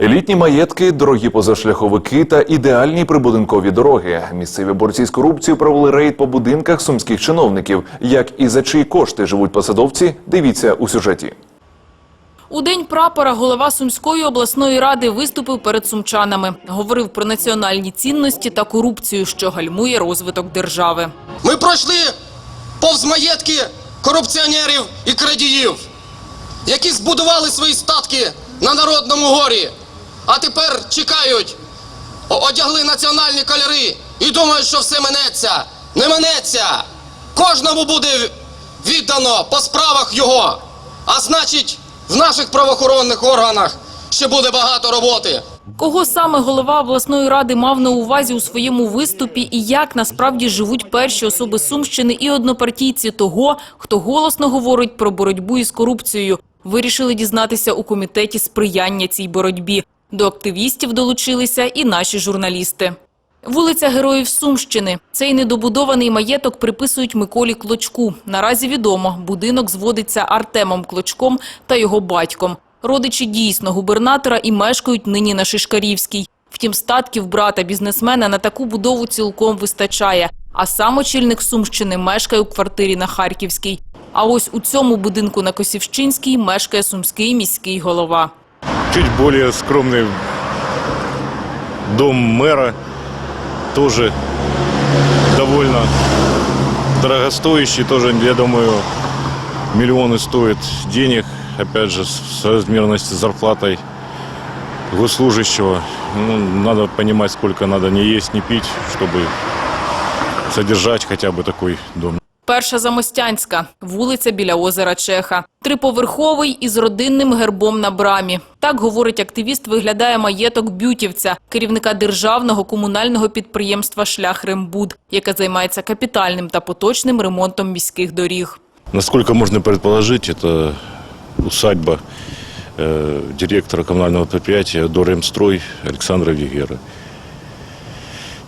Елітні маєтки, дорогі позашляховики та ідеальні прибудинкові дороги. Місцеві борці з корупцією провели рейд по будинках сумських чиновників. Як і за чиї кошти живуть посадовці, дивіться у сюжеті. У день прапора голова Сумської обласної ради виступив перед сумчанами. Говорив про національні цінності та корупцію, що гальмує розвиток держави. Ми пройшли повз маєтки корупціонерів і крадіїв, які збудували свої статки на народному горі, а тепер чекають, одягли національні кольори і думають, що все минеться. Не минеться. Кожному буде віддано по справах його. А значить, в наших правоохоронних органах ще буде багато роботи. Кого саме голова обласної ради мав на увазі у своєму виступі і як насправді живуть перші особи Сумщини і однопартійці того, хто голосно говорить про боротьбу із корупцією, вирішили дізнатися у комітеті сприяння цій боротьбі. До активістів долучилися і наші журналісти. Вулиця Героїв Сумщини. Цей недобудований маєток приписують Миколі Клочку. Наразі відомо, будинок зводиться Артемом Клочком та його батьком. Родичі дійсно губернатора і мешкають нині на Шишкарівській. Втім, статків брата бізнесмена на таку будову цілком вистачає. А сам очільник Сумщини мешкає у квартирі на Харківській. А ось у цьому будинку на Косівщинській мешкає сумський міський голова. Чуть более скромный дом мэра, тоже довольно дорогостоящий, тоже, я думаю, миллионы стоит денег, опять же, с соразмерности с зарплатой госслужащего. Ну, надо понимать, сколько надо не есть, не пить, чтобы содержать хотя бы такой дом. Перша Замостянська, вулиця біля озера Чеха. Триповерховий із родинним гербом на брамі. Так, говорить активіст, виглядає маєток Бютівця, керівника державного комунального підприємства «Шлях Рембуд», яке займається капітальним та поточним ремонтом міських доріг. Насколько можно предположить, это усадьба э, директора коммунального предприятия Доремстрой Александра Вегера.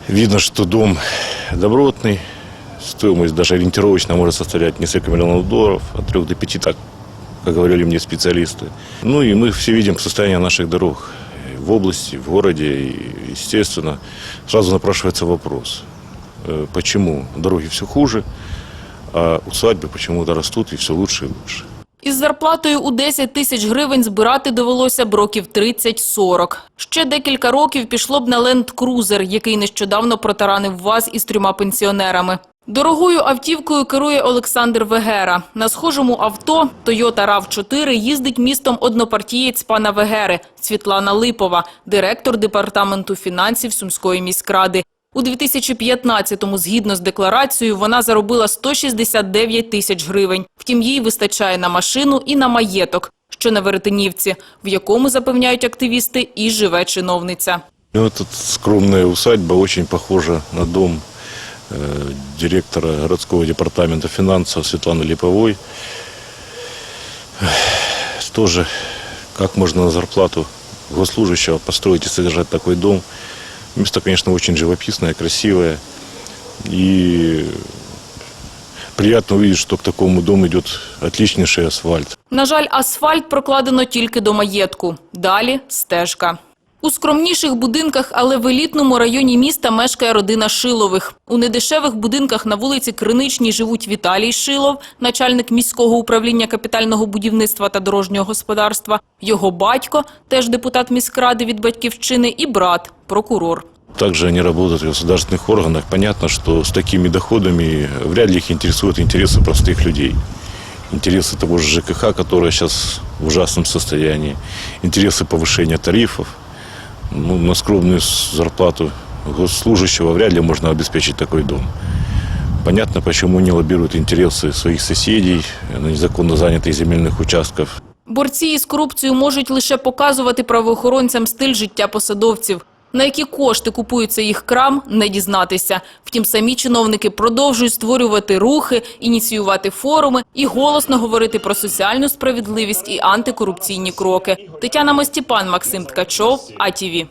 Видно, что дом добротный, стоимость даже ориентировочно может составлять несколько миллионов долларов, от 3 до 5, так, как говорили мне специалисты. Ну и мы все видим состояние наших дорог и в области, в городе, и, естественно, сразу напрашивается вопрос, э, почему дороги все хуже, а усадьбы почему-то растут и все лучше и лучше. Із зарплатою у 10 тисяч гривень збирати довелося б років 30-40. Ще декілька років пішло б на ленд-крузер, який нещодавно протаранив ВАЗ із трьома пенсіонерами. Дорогою автівкою керує Олександр Вегера. На схожому авто Toyota RAV4 їздить містом однопартієць пана Вегери Світлана Липова, директор департаменту фінансів Сумської міськради. У 2015-му, згідно з декларацією, вона заробила 169 тисяч гривень. Втім, їй вистачає на машину і на маєток, що на Веретенівці, в якому, запевняють активісти, і живе чиновниця. Ну, вот эта скромная усадьба очень похожа на дом директора городского департамента финансов Светланы Липовой. Тоже, как можно на зарплату госслужащего построить и содержать такой дом. Место, конечно, очень живописное, красивое. И приятно увидеть, что к такому дому идет отличнейший асфальт. На жаль, асфальт прокладено тільки до маєтку. Далі – стежка. У скромніших будинках, але в елітному районі міста мешкає родина Шилових. У недешевих будинках на вулиці Криничній живуть Віталій Шилов, начальник міського управління капітального будівництва та дорожнього господарства, його батько, теж депутат міськради від батьківщини, і брат, прокурор. Также они работают в государственных органах. Понятно, что с такими доходами вряд ли их интересуют интересы простых людей. Интересы того же ЖКХ, которое сейчас в ужасном состоянии. Интересы повышения тарифов. Ну, на скромную с- зарплату госслужащего вряд ли можно обеспечить такой дом. Понятно, почему не лоббируют интересы своих соседей на незаконно занятых земельных участков. Борці із корупцією можуть лише показувати правоохоронцям стиль життя посадовців. На які кошти купується їх крам, не дізнатися. Втім, самі чиновники продовжують створювати рухи, ініціювати форуми і голосно говорити про соціальну справедливість і антикорупційні кроки. Тетяна Мостіпан, Максим Ткачов, АТВ.